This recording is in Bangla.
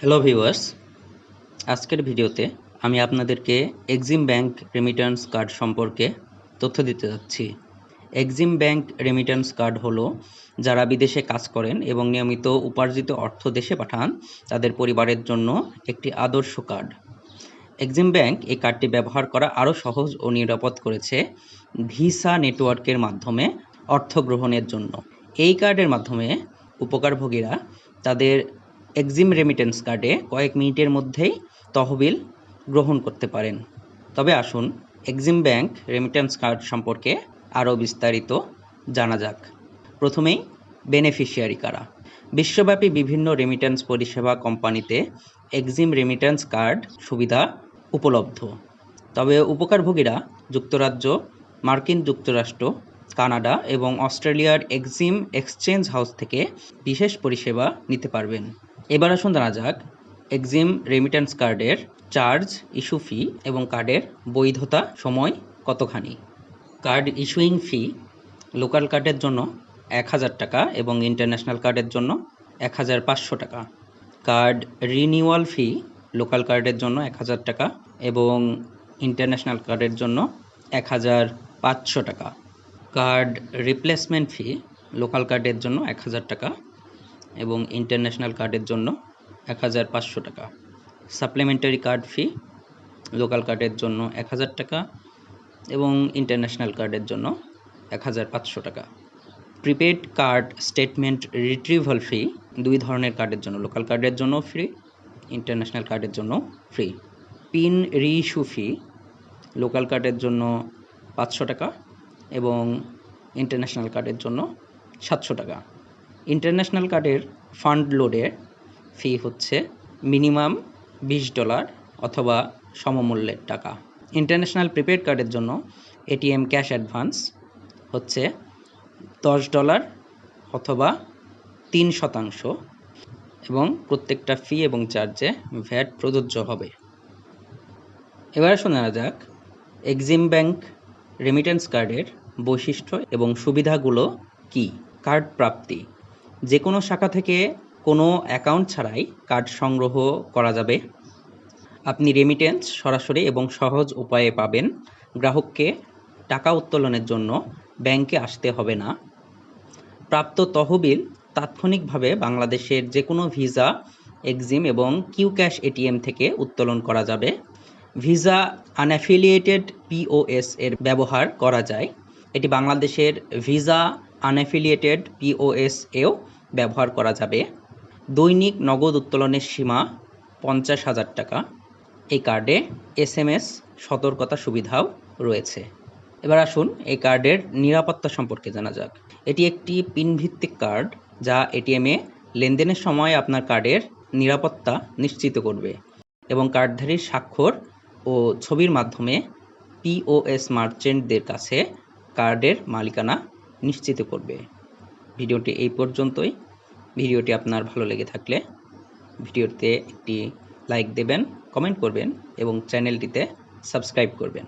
হ্যালো ভিউয়ার্স আজকের ভিডিওতে আমি আপনাদেরকে এক্সিম ব্যাংক রেমিট্যান্স কার্ড সম্পর্কে তথ্য দিতে যাচ্ছি। এক্সিম ব্যাংক রেমিট্যান্স কার্ড হলো যারা বিদেশে কাজ করেন এবং নিয়মিত উপার্জিত অর্থ দেশে পাঠান, তাদের পরিবারের জন্য একটি আদর্শ কার্ড এক্সিম ব্যাংক এই কার্ডটি ব্যবহার করা আরও সহজ ও নিরাপদ করেছে ভিসা নেটওয়ার্কের মাধ্যমে অর্থ গ্রহণের জন্য। এই কার্ডের মাধ্যমে উপকারভোগীরা তাদের এক্সিম রেমিটেন্স কার্ডে কয়েক মিনিটের মধ্যেই তহবিল গ্রহণ করতে পারেন। তবে আসুন এক্সিম ব্যাংক রেমিটেন্স কার্ড সম্পর্কে আরও বিস্তারিত জানা যাক। প্রথমেই বেনিফিশিয়ারি কারা? বিশ্বব্যাপী বিভিন্ন রেমিটেন্স পরিষেবা কোম্পানিতে এক্সিম রেমিটেন্স কার্ড সুবিধা উপলব্ধ। তবে উপকারভোগীরা যুক্তরাজ্য, মার্কিন যুক্তরাষ্ট্র কানাডা এবং অস্ট্রেলিয়ার এক্সিম এক্সচেঞ্জ হাউস থেকে বিশেষ পরিষেবা নিতে পারবেন। এবার আসুন জানা যাক, এক্সিম রেমিটেন্স কার্ডের চার্জ ইস্যু ফি এবং কার্ডের বৈধতা সময় কতখানি? কার্ড ইস্যুইং ফি লোকাল কার্ডের জন্য এক হাজার টাকা এবং ইন্টারন্যাশনাল কার্ডের জন্য এক হাজার পাঁচশো টাকা। কার্ড রিনিউয়াল ফি লোকাল কার্ডের জন্য এক হাজার টাকা এবং ইন্টারন্যাশনাল কার্ডের জন্য এক হাজার পাঁচশো টাকা। কার্ড রিপ্লেসমেন্ট ফি লোকাল কার্ডের জন্য এক হাজার টাকা এবং ইন্টারন্যাশনাল কার্ডের জন্য এক হাজার পাঁচশো টাকা। সাপ্লিমেন্টারি কার্ড ফি লোকাল কার্ডের জন্য এক হাজার টাকা এবং ইন্টারন্যাশনাল কার্ডের জন্য এক হাজার পাঁচশো টাকা। Prepaid card statement retrieval fee দুই ধরনের কার্ডের জন্য লোকাল কার্ডের জন্য ফ্রি ইন্টারন্যাশনাল কার্ডের জন্য free PIN reissue fee local কার্ডের জন্য পাঁচশো টাকা এবং ইন্টারন্যাশনাল কার্ডের জন্য সাতশো টাকা। ইন্টারন্যাশনাল কার্ডের ফান্ড লোডের ফি হচ্ছে মিনিমাম বিশ ডলার অথবা সমমূল্যের টাকা। ইন্টারন্যাশনাল প্রিপেড কার্ডের জন্য এটিএম ক্যাশ অ্যাডভান্স হচ্ছে দশ ডলার অথবা তিন শতাংশ এবং প্রত্যেকটা ফি এবং চার্জে ভ্যাট প্রযোজ্য হবে। এবার শোনা যাক এক্সিম ব্যাংক রেমিটেন্স কার্ডের বৈশিষ্ট্য এবং সুবিধাগুলো কি? কার্ড প্রাপ্তি। যে কোনো শাখা থেকে কোনো অ্যাকাউন্ট ছাড়াই কার্ড সংগ্রহ করা যাবে। আপনি রেমিটেন্স সরাসরি এবং সহজ উপায়ে পাবেন। গ্রাহককে টাকা উত্তোলনের জন্য ব্যাংকে আসতে হবে না। প্রাপ্ত তহবিল তাৎক্ষণিকভাবে বাংলাদেশের যে কোনো ভিসা, এক্সিম এবং কিউ ক্যাশ এটিএম থেকে উত্তোলন করা যাবে। ভিসা আনঅ্যাফিলিয়েটেড পিওএস এর ব্যবহার করা যায়। এটি বাংলাদেশের ভিসা আনঅ্যাফিলিয়েটেড পিওএস এও ব্যবহার করা যাবে। দৈনিক নগদ উত্তোলনের সীমা পঞ্চাশ হাজার টাকা। এই কার্ডে এস এম এস, সতর্কতা সুবিধাও রয়েছে। এবার আসুন এই কার্ডের নিরাপত্তা সম্পর্কে জানা যাক। এটি একটি পিনভিত্তিক কার্ড যা এটিএমে লেনদেনের সময় আপনার কার্ডের নিরাপত্তা নিশ্চিত করবে এবং কার্ডধারীর স্বাক্ষর ও ছবির মাধ্যমে পিওএস মার্চেন্টদের কাছে কার্ডের মালিকানা নিশ্চিত করবে। ভিডিওটি এই পর্যন্তই। ভিডিওটি আপনার ভালো লেগে থাকলে ভিডিওতে একটি লাইক দেবেন, কমেন্ট করবেন এবং চ্যানেলটিতে সাবস্ক্রাইব করবেন।